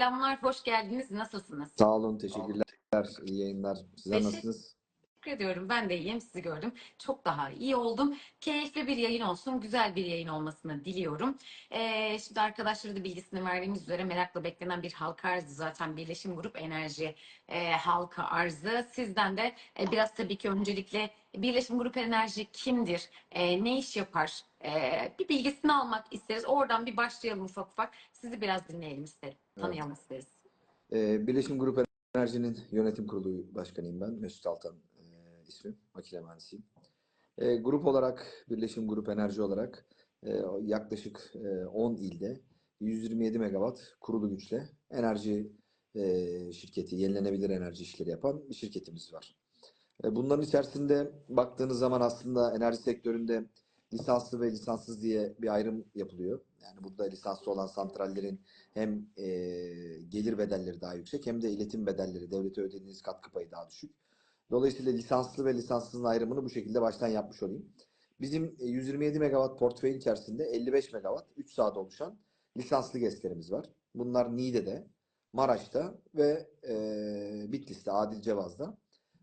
Selamlar, hoş geldiniz. Nasılsınız? Sağ olun, teşekkürler. İyi yayınlar. Sizler Teşekkür- nasılsınız? Teşekkür ediyorum. Ben de iyiyim. Sizi gördüm. Çok daha iyi oldum. Keyifli bir yayın olsun. Güzel bir yayın olmasını diliyorum. Ee, şimdi arkadaşlara da bilgisini verdiğimiz üzere merakla beklenen bir halka arzı zaten Birleşim Grup Enerji e, halka arzı. Sizden de e, biraz tabii ki öncelikle Birleşim Grup Enerji kimdir? E, ne iş yapar? E, bir bilgisini almak isteriz. Oradan bir başlayalım ufak ufak. Sizi biraz dinleyelim isterim. Tanıyalım isteriz. Ee, Birleşim Grup Enerji'nin yönetim kurulu başkanıyım ben. Mesut Altan e, ismim. Makine mühendisiyim. E, grup olarak, Birleşim Grup Enerji olarak e, yaklaşık e, 10 ilde 127 megawatt kurulu güçle enerji e, şirketi, yenilenebilir enerji işleri yapan bir şirketimiz var. E, bunların içerisinde baktığınız zaman aslında enerji sektöründe lisanslı ve lisanssız diye bir ayrım yapılıyor. Yani burada lisanslı olan santrallerin hem e, gelir bedelleri daha yüksek hem de iletim bedelleri, devlete ödediğiniz katkı payı daha düşük. Dolayısıyla lisanslı ve lisanssızın ayrımını bu şekilde baştan yapmış olayım. Bizim e, 127 megawatt portföy içerisinde 55 megawatt 3 saat oluşan lisanslı GES'lerimiz var. Bunlar Niğde'de, Maraş'ta ve e, Bitlis'te, Adil Cevaz'da.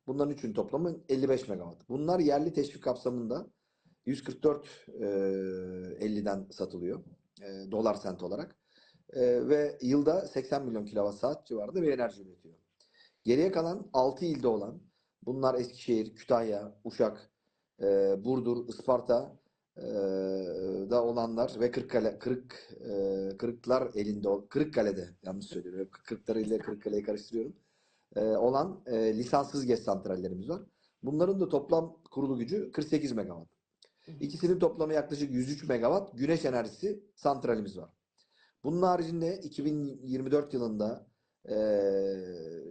Bunların üçün toplamı 55 megawatt. Bunlar yerli teşvik kapsamında 144 e, 50'den satılıyor. E, dolar sent olarak. E, ve yılda 80 milyon kilowatt saat civarında bir enerji üretiyor. Geriye kalan 6 ilde olan bunlar Eskişehir, Kütahya, Uşak, e, Burdur, Isparta e, da olanlar ve Kırıkkale, Kırık, e, Kırıklar elinde, Kırıkkale'de yanlış söylüyorum. Kırıkları ile Kırıkkale'yi karıştırıyorum. E, olan e, lisanssız GES santrallerimiz var. Bunların da toplam kurulu gücü 48 megawatt. İkisinin toplamı yaklaşık 103 megawatt güneş enerjisi santralimiz var. Bunun haricinde 2024 yılında eee,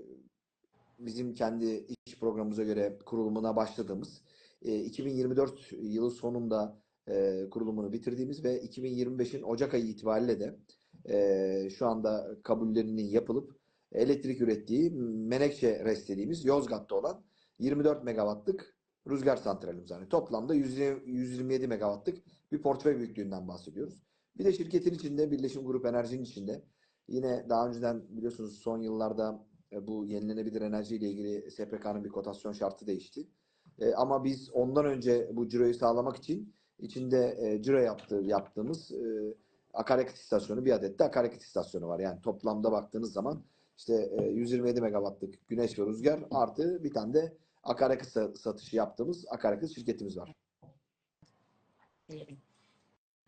bizim kendi iş programımıza göre kurulumuna başladığımız, eee, 2024 yılı sonunda eee, kurulumunu bitirdiğimiz ve 2025'in Ocak ayı itibariyle de eee, şu anda kabullerinin yapılıp elektrik ürettiği Menekşe RES dediğimiz Yozgat'ta olan 24 megawattlık rüzgar santralimiz. Yani toplamda 120 127 megawattlık bir portföy büyüklüğünden bahsediyoruz. Bir de şirketin içinde, Birleşim Grup Enerji'nin içinde yine daha önceden biliyorsunuz son yıllarda e, bu yenilenebilir enerji ile ilgili SPK'nın bir kotasyon şartı değişti. E, ama biz ondan önce bu ciroyu sağlamak için içinde e, ciro yaptığı, yaptığımız akaryakıt istasyonu bir adet de akaryakıt istasyonu var. Yani toplamda baktığınız zaman işte e, 127 megawattlık güneş ve rüzgar artı bir tane de akaryakıt sa- satışı yaptığımız akaryakıt şirketimiz var.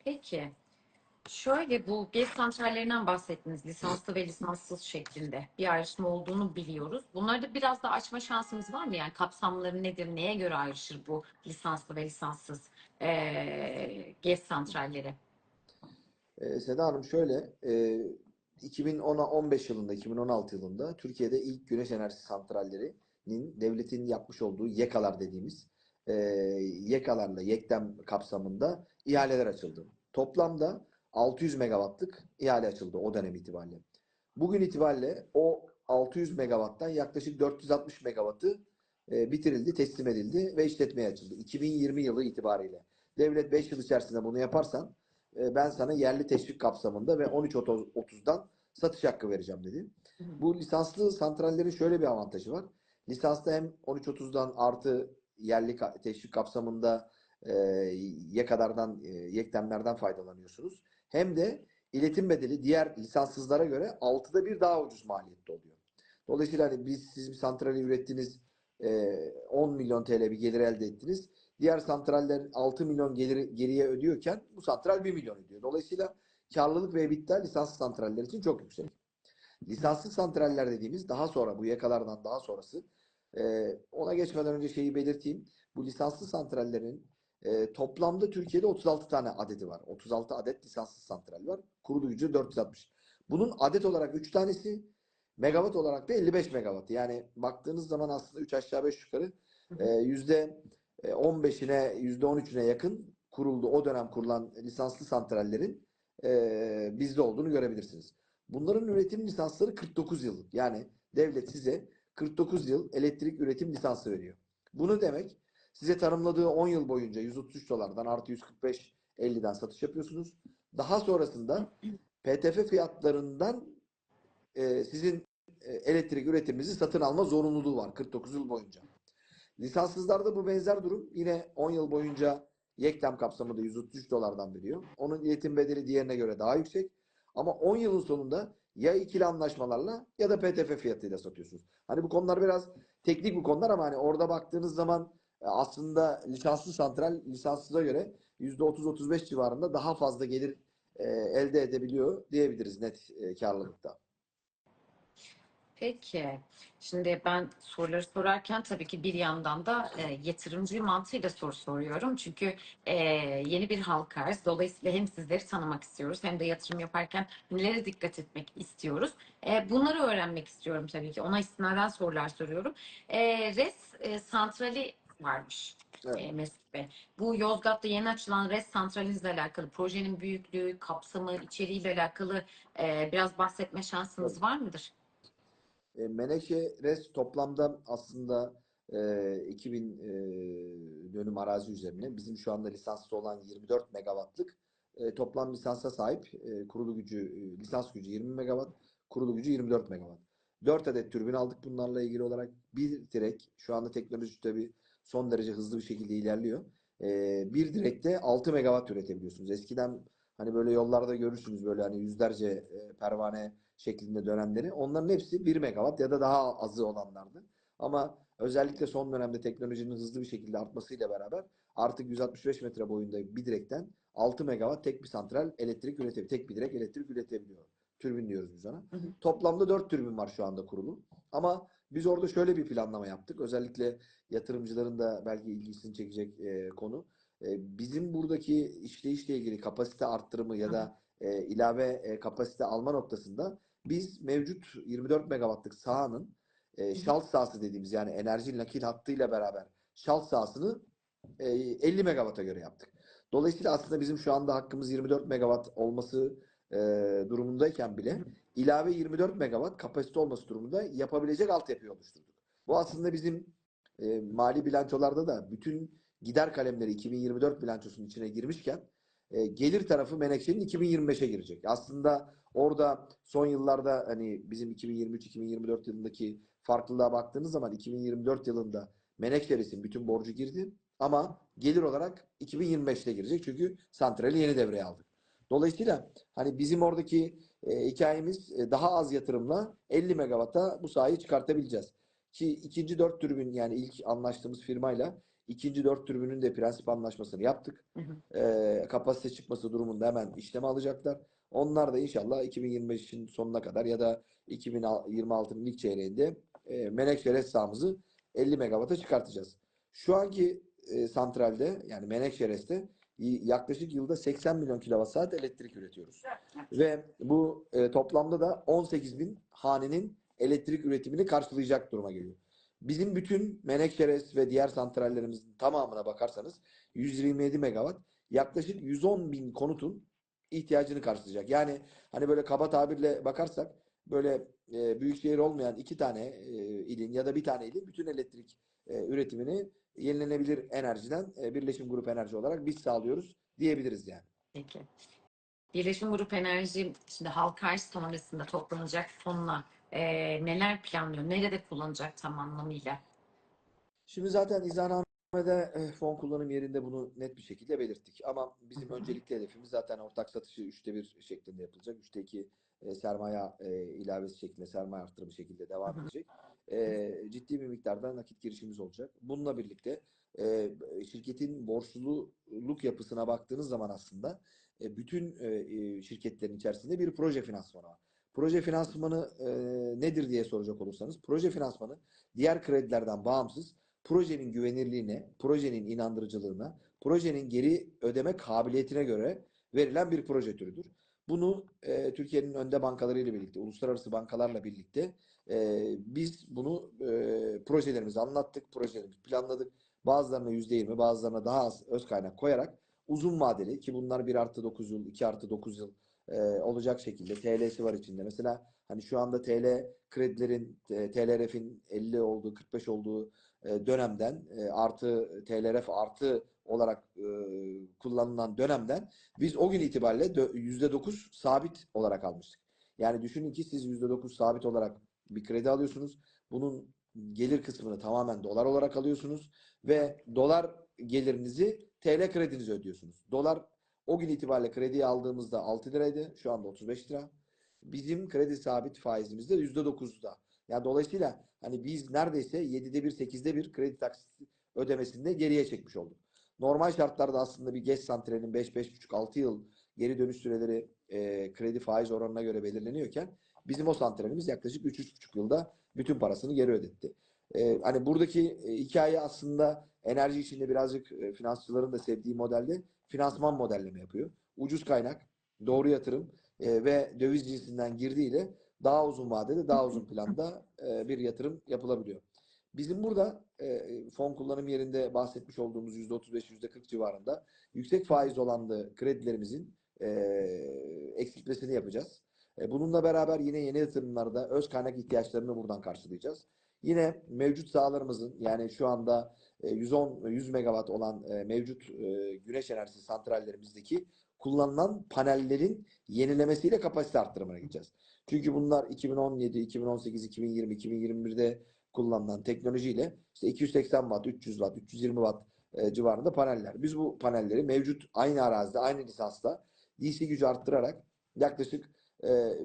Peki. Şöyle bu GES santrallerinden bahsettiniz. Lisanslı ve lisanssız şeklinde bir ayrışma olduğunu biliyoruz. Bunları da biraz da açma şansımız var mı? Yani kapsamları nedir? Neye göre ayrışır bu lisanslı ve lisanssız eee GES santralleri? Ee, Seda Hanım şöyle, e, 2015 yılında, 2016 yılında Türkiye'de ilk güneş enerjisi santrallerinin devletin yapmış olduğu YEKA'lar dediğimiz e, YEKA'larla YEKDEM kapsamında ihaleler açıldı. Toplamda 600 megawattlık ihale açıldı o dönem itibariyle. Bugün itibariyle o 600 megawatttan yaklaşık 460 megawattı e, bitirildi, teslim edildi ve işletmeye açıldı. 2020 yılı itibariyle. Devlet 5 yıl içerisinde bunu yaparsan e, ben sana yerli teşvik kapsamında ve 13.30'dan satış hakkı vereceğim dedi. Bu lisanslı santrallerin şöyle bir avantajı var. Lisanslı hem 13.30'dan artı yerli teşvik kapsamında e, yekalardan, e, yeklemlerden faydalanıyorsunuz. Hem de iletim bedeli diğer lisanssızlara göre 6'da bir daha ucuz maliyette oluyor. Dolayısıyla hani biz siz bir santrali ürettiniz, e, 10 milyon TL bir gelir elde ettiniz. Diğer santraller 6 milyon geliri geriye ödüyorken bu santral 1 milyon ödüyor. Dolayısıyla karlılık ve EBITDA lisanslı santraller için çok yüksek. Lisanslı santraller dediğimiz daha sonra bu yakalardan daha sonrası e, ona geçmeden önce şeyi belirteyim. Bu lisanslı santrallerin e, toplamda Türkiye'de 36 tane adedi var. 36 adet lisanslı santral var. Kurulu gücü 460. Bunun adet olarak 3 tanesi Megawatt olarak da 55 megawatt. Yani baktığınız zaman aslında 3 aşağı 5 yukarı e, yüzde e, 15'ine yüzde 13'üne yakın kuruldu. O dönem kurulan lisanslı santrallerin e, bizde olduğunu görebilirsiniz. Bunların üretim lisansları 49 yıllık. Yani devlet size 49 yıl elektrik üretim lisansı veriyor. Bunu demek size tanımladığı 10 yıl boyunca 133 dolardan artı 145 50'den satış yapıyorsunuz. Daha sonrasında PTF fiyatlarından e, sizin e, elektrik üretiminizi satın alma zorunluluğu var 49 yıl boyunca. Lisanssızlarda bu benzer durum. Yine 10 yıl boyunca Yektem kapsamında 133 dolardan veriyor. Onun iletim bedeli diğerine göre daha yüksek. Ama 10 yılın sonunda ya ikili anlaşmalarla ya da PTF fiyatıyla satıyorsunuz. Hani bu konular biraz teknik bu konular ama hani orada baktığınız zaman e, aslında lisanslı santral lisanssıza göre %30-35 civarında daha fazla gelir e, elde edebiliyor diyebiliriz net e, karlılıkta. Peki. Şimdi ben soruları sorarken tabii ki bir yandan da e, yatırımcı mantığıyla soru soruyorum. Çünkü e, yeni bir halka arz. Dolayısıyla hem sizleri tanımak istiyoruz hem de yatırım yaparken nelere dikkat etmek istiyoruz. E, bunları öğrenmek istiyorum tabii ki. Ona istinaden sorular soruyorum. E, RES e, santrali varmış. Evet. E, Mesut Bey. Bu Yozgat'ta yeni açılan RES santralinizle alakalı projenin büyüklüğü, kapsamı, içeriğiyle alakalı e, biraz bahsetme şansınız var mıdır? E, Menekşe Res toplamda aslında e, 2000 e, dönüm arazi üzerine bizim şu anda lisanslı olan 24 megawattlık e, toplam lisansa sahip e, kurulu gücü e, lisans gücü 20 megawatt kurulu gücü 24 megawatt. 4 adet türbin aldık bunlarla ilgili olarak. Bir direk şu anda teknoloji tabii son derece hızlı bir şekilde ilerliyor. E, bir direkte 6 megawatt üretebiliyorsunuz. Eskiden hani böyle yollarda görürsünüz böyle hani yüzlerce e, pervane şeklinde dönenleri. Onların hepsi 1 megawatt ya da daha azı olanlardı. Ama özellikle son dönemde teknolojinin hızlı bir şekilde artmasıyla beraber artık 165 metre boyunda bir direkten 6 megawatt tek bir santral elektrik üretebiliyor. Tek bir direk elektrik üretebiliyor. Türbin diyoruz biz ona. Hı hı. Toplamda 4 türbin var şu anda kurulu. Ama biz orada şöyle bir planlama yaptık. Özellikle yatırımcıların da belki ilgisini çekecek e, konu. E, bizim buradaki işleyişle ilgili kapasite arttırımı ya da e, ilave e, kapasite alma noktasında biz mevcut 24 megawattlık sahanın e, şalt sahası dediğimiz yani enerji nakil hattıyla beraber şalt sahasını e, 50 megawatt'a göre yaptık. Dolayısıyla aslında bizim şu anda hakkımız 24 megawatt olması e, durumundayken bile ilave 24 megawatt kapasite olması durumunda yapabilecek altyapıyı oluşturduk. Bu aslında bizim e, mali bilançolarda da bütün gider kalemleri 2024 bilançosunun içine girmişken e, gelir tarafı Menekşe'nin 2025'e girecek. Aslında orada son yıllarda hani bizim 2023-2024 yılındaki farklılığa baktığınız zaman 2024 yılında Menekşe'nin bütün borcu girdi ama gelir olarak 2025'te girecek çünkü santrali yeni devreye aldık. Dolayısıyla hani bizim oradaki e, hikayemiz e, daha az yatırımla 50 megawatt'a bu sahayı çıkartabileceğiz. Ki ikinci dört türbün yani ilk anlaştığımız firmayla ikinci dört türbünün de prensip anlaşmasını yaptık. Hı hı. E, kapasite çıkması durumunda hemen işleme alacaklar. Onlar da inşallah 2025'in sonuna kadar ya da 2026'nın ilk çeyreğinde e, Menekşe RES sahamızı 50 megawatt'a çıkartacağız. Şu anki e, santralde yani Menekşe RES'te y- yaklaşık yılda 80 milyon kilowatt saat elektrik üretiyoruz. Ve bu e, toplamda da 18 bin hanenin elektrik üretimini karşılayacak duruma geliyor. Bizim bütün Menekşe RES ve diğer santrallerimizin tamamına bakarsanız 127 megawatt yaklaşık 110 bin konutun ihtiyacını karşılayacak. Yani hani böyle kaba tabirle bakarsak böyle e, büyük şehir olmayan iki tane e, ilin ya da bir tane ilin bütün elektrik e, üretimini yenilenebilir enerjiden e, Birleşim Grup Enerji olarak biz sağlıyoruz diyebiliriz yani. Peki. Birleşim Grup Enerji şimdi halka arz sonrasında toplanacak fonla e, neler planlıyor? Nerede kullanacak tam anlamıyla? Şimdi zaten izahnamede e, fon kullanım yerinde bunu net bir şekilde belirttik. Ama bizim öncelikli hedefimiz zaten ortak satışı üçte bir şeklinde yapılacak. Üçte iki e, sermaye e, ilavesi şeklinde, sermaye arttırımı şekilde devam edecek. E, ciddi bir miktarda nakit girişimiz olacak. Bununla birlikte e, şirketin borçluluk yapısına baktığınız zaman aslında e, bütün e, şirketlerin içerisinde bir proje finansmanı var. Proje finansmanı e, nedir diye soracak olursanız, proje finansmanı diğer kredilerden bağımsız projenin güvenirliğine, projenin inandırıcılığına, projenin geri ödeme kabiliyetine göre verilen bir proje türüdür. Bunu e, Türkiye'nin önde bankalarıyla birlikte, uluslararası bankalarla birlikte e, biz bunu e, projelerimizi anlattık, projelerimizi planladık. Bazılarına %20, bazılarına daha az öz kaynak koyarak uzun vadeli ki bunlar 1 artı 9 yıl, 2 artı 9 yıl e, olacak şekilde TL'si var içinde. Mesela hani şu anda TL kredilerin, e, TLRF'in 50 olduğu, 45 olduğu e, dönemden e, artı TLRF artı olarak e, kullanılan dönemden biz o gün itibariyle dö- %9 sabit olarak almıştık. Yani düşünün ki siz %9 sabit olarak bir kredi alıyorsunuz. Bunun gelir kısmını tamamen dolar olarak alıyorsunuz ve dolar gelirinizi TL kredinize ödüyorsunuz. Dolar o gün itibariyle krediyi aldığımızda 6 liraydı. Şu anda 35 lira. Bizim kredi sabit faizimiz de %9'da. Yani dolayısıyla hani biz neredeyse 7'de 1, 8'de 1 kredi taksiti ödemesinde geriye çekmiş olduk. Normal şartlarda aslında bir GES santralinin 5, 5,5, 6 yıl geri dönüş süreleri e, kredi faiz oranına göre belirleniyorken bizim o santralimiz yaklaşık 3-3,5 yılda bütün parasını geri ödetti. E, hani buradaki e, hikaye aslında enerji içinde birazcık e, finansçıların da sevdiği modelde finansman modelleme yapıyor. Ucuz kaynak, doğru yatırım e, ve döviz cinsinden girdiğiyle daha uzun vadede, daha uzun planda e, bir yatırım yapılabiliyor. Bizim burada fon kullanım yerinde bahsetmiş olduğumuz %35-%40 civarında yüksek faiz olan da kredilerimizin e, yapacağız. Bununla beraber yine yeni yatırımlarda öz kaynak ihtiyaçlarını buradan karşılayacağız. Yine mevcut sahalarımızın yani şu anda 110 100 megawatt olan e, mevcut e, güneş enerjisi santrallerimizdeki kullanılan panellerin yenilemesiyle kapasite arttırımına gideceğiz. Çünkü bunlar 2017, 2018, 2020, 2021'de kullanılan teknolojiyle işte 280 watt, 300 watt, 320 watt e, civarında paneller. Biz bu panelleri mevcut aynı arazide, aynı lisansta DC gücü arttırarak yaklaşık e,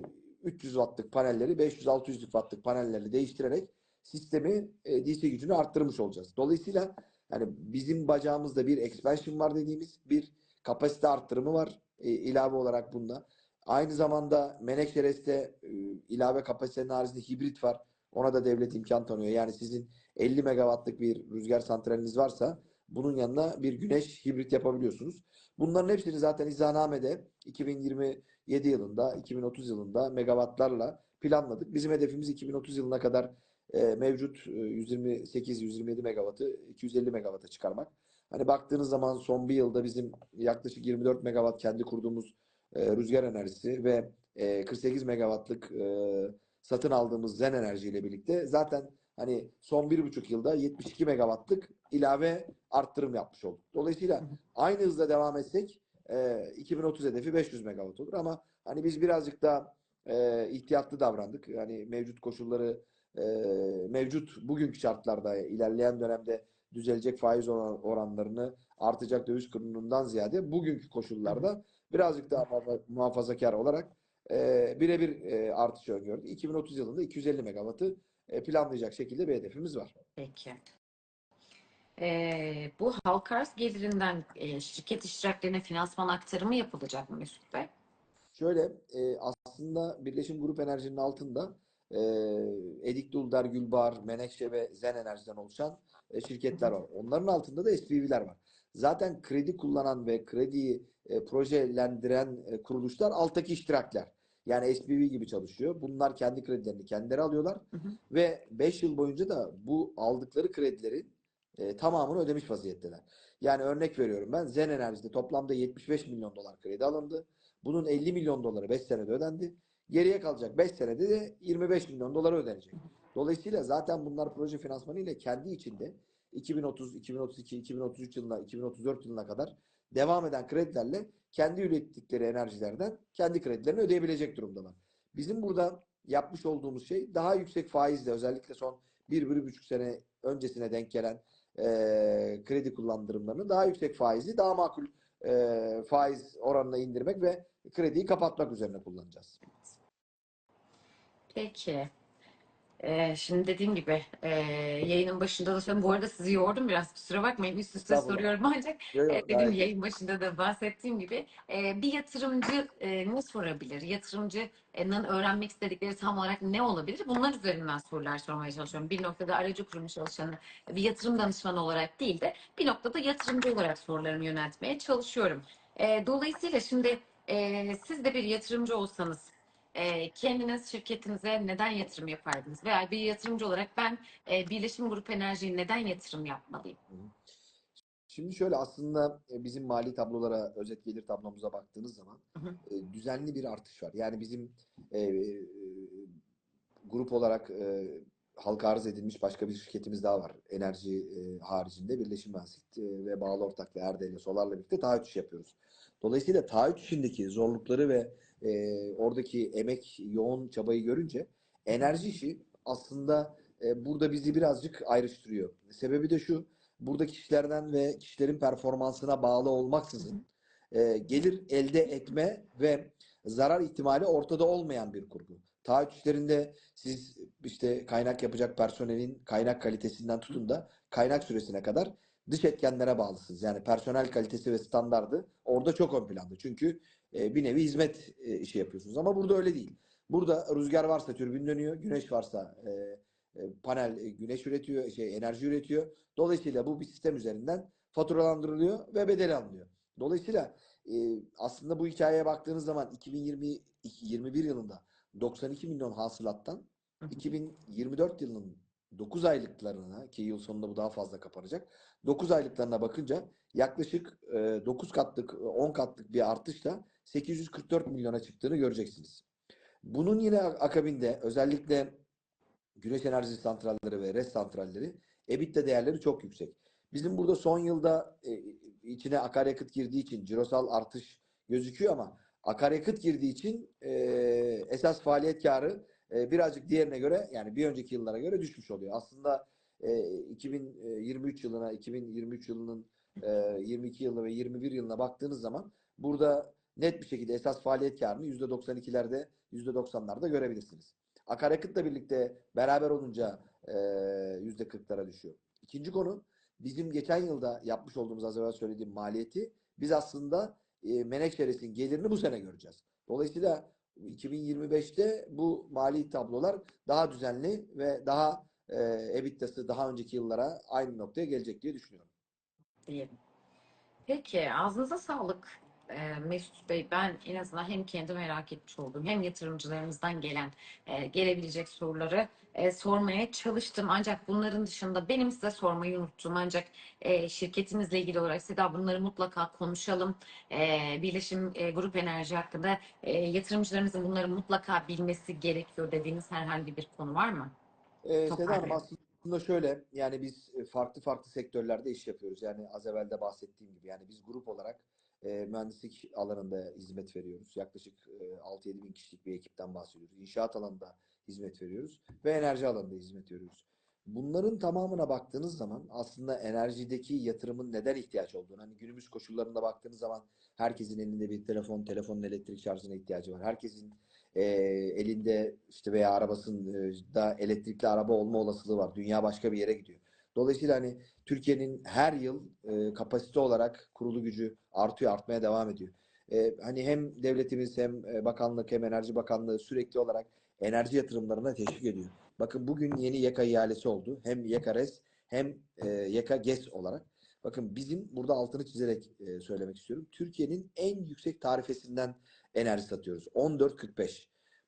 300 wattlık panelleri 500-600 wattlık panellerle değiştirerek sistemi e, DC gücünü arttırmış olacağız. Dolayısıyla yani bizim bacağımızda bir expansion var dediğimiz bir kapasite arttırımı var e, ilave olarak bunda. Aynı zamanda Menekşeres'te e, ilave kapasitenin haricinde hibrit var. Ona da devlet imkan tanıyor. Yani sizin 50 megawattlık bir rüzgar santraliniz varsa bunun yanına bir güneş hibrit yapabiliyorsunuz. Bunların hepsini zaten izahnamede 2027 yılında, 2030 yılında megawattlarla planladık. Bizim hedefimiz 2030 yılına kadar e, mevcut e, 128-127 megawattı 250 megawata çıkarmak. Hani baktığınız zaman son bir yılda bizim yaklaşık 24 megawatt kendi kurduğumuz e, rüzgar enerjisi ve e, 48 megawattlık e, satın aldığımız Zen Enerji ile birlikte zaten hani son bir buçuk yılda 72 megawattlık ilave arttırım yapmış olduk. Dolayısıyla aynı hızla devam etsek e, 2030 hedefi 500 megawatt olur ama hani biz birazcık daha e, ihtiyatlı davrandık. Yani mevcut koşulları e, mevcut bugünkü şartlarda ilerleyen dönemde düzelecek faiz oran- oranlarını artacak döviz kurundan ziyade bugünkü koşullarda birazcık daha muhafa- muhafazakar olarak e, birebir e, artış öngördük. 2030 yılında 250 megawattı e, planlayacak şekilde bir hedefimiz var. Peki. Ee, bu halka arz gelirinden e, şirket iştiraklerine finansman aktarımı yapılacak mı Mesut Bey? Şöyle e, aslında Birleşim Grup Enerji'nin altında e, Edik Duldar, Gülbahar, Menekşe ve Zen Enerji'den oluşan e, şirketler var. Onların altında da SPV'ler var. Zaten kredi kullanan ve krediyi e, projelendiren e, kuruluşlar alttaki iştirakler. Yani SPV gibi çalışıyor. Bunlar kendi kredilerini kendileri alıyorlar Hı hı. ve 5 yıl boyunca da bu aldıkları kredilerin e, tamamını ödemiş vaziyetteler. Yani örnek veriyorum ben Zen Enerji'de toplamda 75 milyon dolar kredi alındı. Bunun 50 milyon doları 5 senede ödendi. Geriye kalacak 5 senede de 25 milyon doları ödenecek. Dolayısıyla zaten bunlar proje finansmanı ile kendi içinde 2030, 2032, 2033 yılına, 2034 yılına kadar devam eden kredilerle kendi ürettikleri enerjilerden kendi kredilerini ödeyebilecek durumdalar. Bizim burada yapmış olduğumuz şey daha yüksek faizle özellikle son 1-1,5 sene öncesine denk gelen e, kredi kullandırımlarını daha yüksek faizli, daha makul e, faiz oranına indirmek ve krediyi kapatmak üzerine kullanacağız. Peki. Ee, şimdi dediğim gibi e, yayının başında da söyledim. Bu arada sizi yordum biraz kusura bakmayın üst üste Estağfurullah. soruyorum ancak dedim gayet- yayın başında da bahsettiğim gibi e, bir yatırımcı e, ne sorabilir? Yatırımcının öğrenmek istedikleri tam olarak ne olabilir? Bunlar üzerinden sorular sormaya çalışıyorum. Bir noktada aracı kurum çalışanı, bir yatırım danışmanı olarak değil de bir noktada yatırımcı olarak sorularımı yöneltmeye çalışıyorum. E, dolayısıyla şimdi Ee, siz de bir yatırımcı olsanız e, kendiniz şirketinize neden yatırım yapardınız? Veya bir yatırımcı olarak ben e, Birleşim Grup Enerji'ye neden yatırım yapmalıyım? Şimdi şöyle aslında e, bizim mali tablolara, özet gelir tablomuza baktığınız zaman Hı hı. e, düzenli bir artış var. Yani bizim e, e, grup olarak e, halka arz edilmiş başka bir şirketimiz daha var. Enerji e, haricinde Birleşim Mühendislik e, ve bağlı ortaklığı Erde ile Solar'la birlikte taahhüt işi yapıyoruz. Dolayısıyla taahhüt işindeki zorlukları ve e, oradaki emek, yoğun çabayı görünce enerji işi aslında e, burada bizi birazcık ayrıştırıyor. Sebebi de şu, burada kişilerden ve kişilerin performansına bağlı olmaksızın e, gelir elde etme ve zarar ihtimali ortada olmayan bir kurgu. Taahhüt işlerinde siz işte kaynak yapacak personelin kaynak kalitesinden tutun da kaynak süresine kadar dış etkenlere bağlısınız. Yani personel kalitesi ve standardı orada çok ön planda. Çünkü e, bir nevi hizmet e, işi yapıyorsunuz. Ama burada öyle değil. Burada rüzgar varsa türbin dönüyor, güneş varsa e, e, panel e, güneş üretiyor, şey enerji üretiyor. Dolayısıyla bu bir sistem üzerinden faturalandırılıyor ve bedeli alınıyor. Dolayısıyla e, aslında bu hikayeye baktığınız zaman 2021 yılında 92 milyon hasılattan Hı hı. 2024 yılının 9 aylıklarına ki yıl sonunda bu daha fazla kapanacak. 9 aylıklarına bakınca yaklaşık e, 9 katlık, 10 katlık bir artışla 844 milyona çıktığını göreceksiniz. Bunun yine akabinde özellikle güneş enerji santralleri ve RES santralleri EBITDA değerleri çok yüksek. Bizim burada son yılda e, içine akaryakıt girdiği için cirosal artış gözüküyor ama akaryakıt girdiği için e, esas faaliyet karı e, birazcık diğerine göre yani bir önceki yıllara göre düşmüş oluyor. Aslında e, 2023 yılına, 2023 yılının e, 22 yılına ve 21 yılına baktığınız zaman burada net bir şekilde esas faaliyet karını %92'lerde, %90'larda görebilirsiniz. Akaryakıtla birlikte beraber olunca e, %40'lara düşüyor. İkinci konu bizim geçen yılda yapmış olduğumuz az evvel söylediğim maliyeti biz aslında e, gelirini bu sene göreceğiz. Dolayısıyla 2025'te bu mali tablolar daha düzenli ve daha e, EBITDA'sı daha önceki yıllara aynı noktaya gelecek diye düşünüyorum. diyelim. Peki ağzınıza sağlık Mesut Bey. Ben en azından hem kendi merak etmiş olduğum hem yatırımcılarımızdan gelen gelebilecek soruları sormaya çalıştım. Ancak bunların dışında benim size sormayı unuttum. Ancak şirketimizle ilgili olarak Seda bunları mutlaka konuşalım. Birleşim Grup Enerji hakkında yatırımcılarımızın bunları mutlaka bilmesi gerekiyor dediğiniz herhangi bir konu var mı? Ee, Seda Hanım aslında şöyle yani biz farklı farklı sektörlerde iş yapıyoruz. Yani az evvel de bahsettiğim gibi yani biz grup olarak e, mühendislik alanında hizmet veriyoruz. Yaklaşık e, 6-7 bin kişilik bir ekipten bahsediyoruz. İnşaat alanında hizmet veriyoruz ve enerji alanında hizmet veriyoruz. Bunların tamamına baktığınız zaman aslında enerjideki yatırımın neden ihtiyaç olduğunu, hani günümüz koşullarında baktığınız zaman herkesin elinde bir telefon, telefonun elektrik şarjına ihtiyacı var. Herkesin e, elinde işte veya arabasında elektrikli araba olma olasılığı var. Dünya başka bir yere gidiyor. Dolayısıyla hani Türkiye'nin her yıl e, kapasite olarak kurulu gücü artıyor, artmaya devam ediyor. E, hani hem devletimiz hem e, bakanlık hem Enerji Bakanlığı sürekli olarak enerji yatırımlarına teşvik ediyor. Bakın bugün yeni YEKA ihalesi oldu. Hem YEKA RES hem e, YEKA GES olarak. Bakın bizim burada altını çizerek e, söylemek istiyorum. Türkiye'nin en yüksek tarifesinden enerji satıyoruz. 14.45.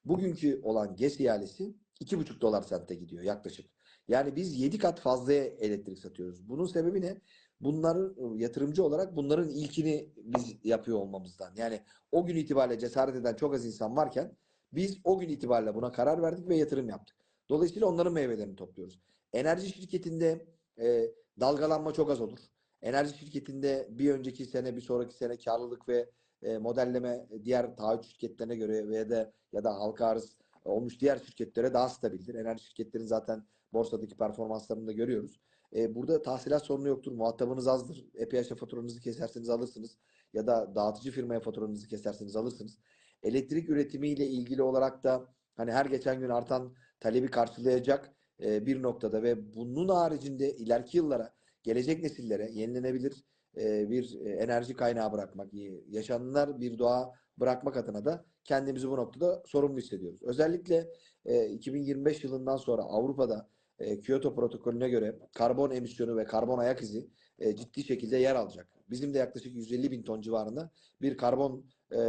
Bugünkü olan GES ihalesi 2,5 dolar sente gidiyor yaklaşık. Yani biz 7 kat fazlaya elektrik satıyoruz. Bunun sebebi ne? Bunların yatırımcı olarak bunların ilkini biz yapıyor olmamızdan. Yani o gün itibariyle cesaret eden çok az insan varken biz o gün itibariyle buna karar verdik ve yatırım yaptık. Dolayısıyla onların meyvelerini topluyoruz. Enerji şirketinde e, dalgalanma çok az olur. Enerji şirketinde bir önceki sene, bir sonraki sene karlılık ve e, modelleme diğer taahhüt şirketlerine göre veya da ya da halka arz olmuş diğer şirketlere daha stabildir. Enerji şirketlerin zaten borsadaki performanslarını da görüyoruz. E, burada tahsilat sorunu yoktur. Muhatabınız azdır. EPH faturanızı keserseniz alırsınız. Ya da dağıtıcı firmaya faturanızı keserseniz alırsınız. Elektrik üretimiyle ilgili olarak da hani her geçen gün artan talebi karşılayacak e, bir noktada ve bunun haricinde ileriki yıllara gelecek nesillere yenilenebilir e, bir e, enerji kaynağı bırakmak, yaşanılar bir doğa bırakmak adına da kendimizi bu noktada sorumlu hissediyoruz. Özellikle e, 2025 yılından sonra Avrupa'da e, Kyoto protokolüne göre karbon emisyonu ve karbon ayak izi e, ciddi şekilde yer alacak. Bizim de yaklaşık 150 bin ton civarında bir karbon e,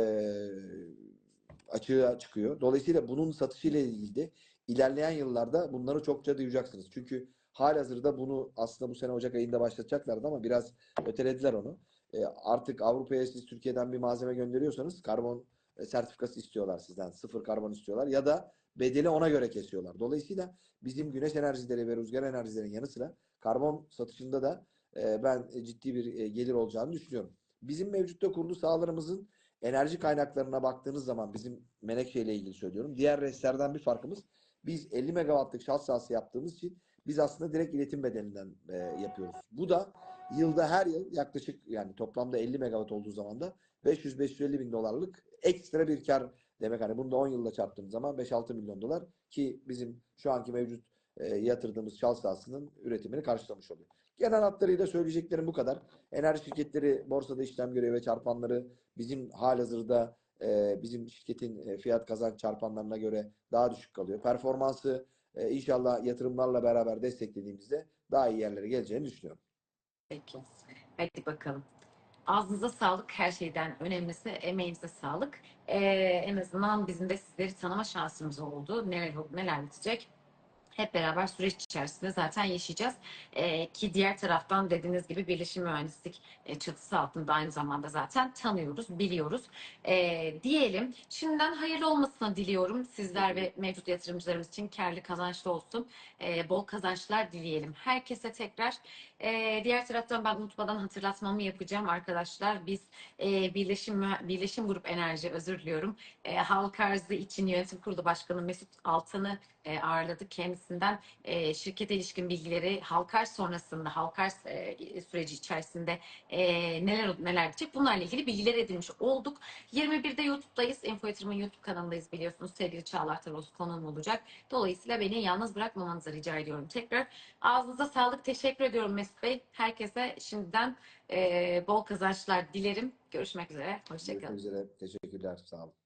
açığa çıkıyor. Dolayısıyla bunun satışıyla ilgili de ilerleyen yıllarda bunları çokça duyacaksınız. Çünkü halihazırda bunu aslında bu sene Ocak ayında başlatacaklardı ama biraz ötelediler onu. E, artık Avrupa'ya siz Türkiye'den bir malzeme gönderiyorsanız karbon e, sertifikası istiyorlar sizden. Sıfır karbon istiyorlar ya da bedeli ona göre kesiyorlar. Dolayısıyla bizim güneş enerjileri ve rüzgar enerjilerin yanı sıra karbon satışında da e, ben ciddi bir e, gelir olacağını düşünüyorum. Bizim mevcutta kurulu sahalarımızın enerji kaynaklarına baktığınız zaman bizim Menekşe ile ilgili söylüyorum. Diğer restlerden bir farkımız biz 50 megawattlık şalt sahası yaptığımız için biz aslında direkt iletim bedelinden e, yapıyoruz. Bu da yılda her yıl yaklaşık yani toplamda 50 megawatt olduğu zaman da 500-550 bin dolarlık ekstra bir kar demek. Hani bunu da 10 yılla çarptığımız zaman 5-6 milyon dolar ki bizim şu anki mevcut e, yatırdığımız şalt sahasının üretimini karşılamış oluyor. Genel hatlarıyla söyleyeceklerim bu kadar. Enerji şirketleri borsada işlem görüyor ve çarpanları bizim halihazırda e, bizim şirketin e, fiyat kazanç çarpanlarına göre daha düşük kalıyor. Performansı e, inşallah yatırımlarla beraber desteklediğimizde daha iyi yerlere geleceğini düşünüyorum. Peki. Hadi bakalım. Ağzınıza sağlık. Her şeyden önemlisi emeğinize sağlık. Ee, en azından bizim de sizleri tanıma şansımız oldu. Neler olup neler bitecek. Hep beraber süreç içerisinde zaten yaşayacağız. Ee, ki diğer taraftan dediğiniz gibi birleşim mühendislik e, çatısı altında aynı zamanda zaten tanıyoruz, biliyoruz. Ee, diyelim. Şimdiden hayırlı olmasını diliyorum. Sizler ve mevcut yatırımcılarımız için karlı kazançlı olsun. Ee, bol kazançlar dileyelim. Herkese tekrar ee, diğer taraftan ben unutmadan hatırlatmamı yapacağım arkadaşlar. Biz e, Birleşim Birleşim Grup Enerji özür diliyorum. E, halk arzı için yönetim kurulu başkanı Mesut Altan'ı e, ağırladık. Kendisinden e, şirkete ilişkin bilgileri halk arz sonrasında halk arz e, süreci içerisinde e, neler neler diyecek bunlarla ilgili bilgiler edinmiş olduk. 21'de YouTube'dayız. Info Yatırım'ın YouTube kanalındayız biliyorsunuz. Sevgili Çağlar Taros konuğum olacak. Dolayısıyla beni yalnız bırakmamanızı rica ediyorum tekrar. Ağzınıza sağlık. Teşekkür ediyorum Mesut Bey. Herkese şimdiden e, bol kazançlar dilerim. Görüşmek üzere. Hoşçakalın. Görüşmek üzere. Teşekkürler. Sağ olun.